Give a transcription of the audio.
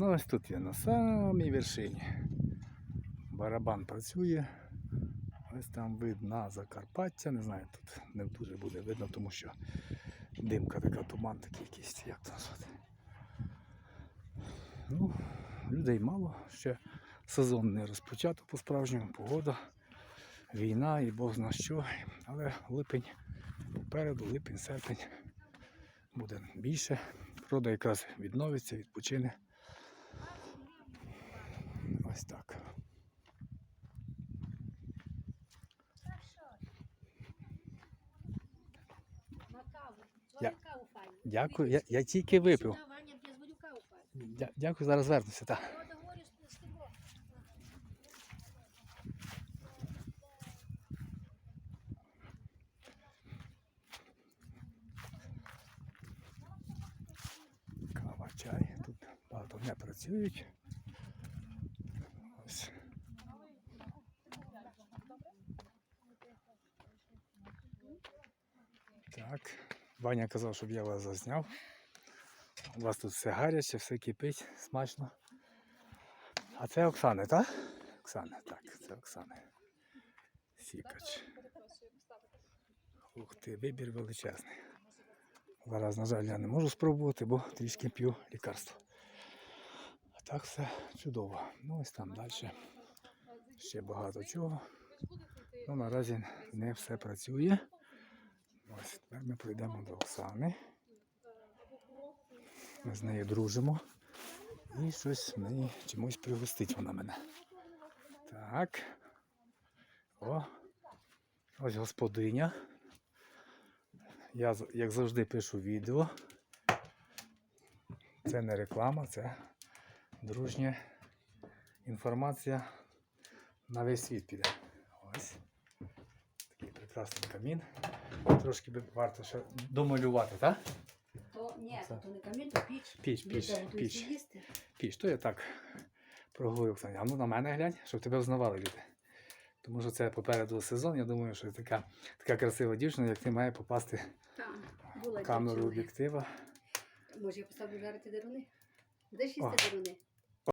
Ну ось тут я на самій вершині. Барабан працює. Ось там видно Закарпаття. Не знаю, тут не дуже буде видно, тому що димка така, туман такий якийсь, як це назвати. Ну, людей мало, ще сезон не розпочато по-справжньому, погода, війна і Бог зна що. Але липень попереду, липень, серпень буде більше. Природа якраз відновиться, відпочине. Так. На каву. Я-. Дякую, я, я тільки випив. Дя- Дякую, зараз вернуся. Так. Кава, чай. Тут багато не працюють. Так. Ваня казав, щоб я вас зазняв. У вас тут все гаряче, все кипить, смачно. А це Оксани, так? Оксана, так, це Оксани. Сікач. Ух ти, вибір величезний. Зараз, на жаль, я не можу спробувати, бо трішки п'ю лікарство. А так все чудово. Ну ось там далі. Ще багато чого. Ну, наразі не все працює. Ось тепер ми прийдемо до Оксани. Ми з нею дружимо. І щось мені чомусь пригостить вона мене. Так. О. Ось господиня. Я, як завжди, пишу відео. Це не реклама, це дружня інформація на весь світ піде. Ось. Такий прекрасний камін. Трошки би варто ще домалювати, так? То, ні, Це- то не камін, то піч. Піч, піч, Де піч. їсти. Піч, то я так проговорив Оксані. А ну на мене глянь, щоб тебе взнавали люди. Тому що це попереду сезон. Я думаю, що така, така красива дівчина, як ти має попасти була в камеру дівчина. об'єктива. Може, я поставлю жарити деруни? Будеш О. їсти деруни?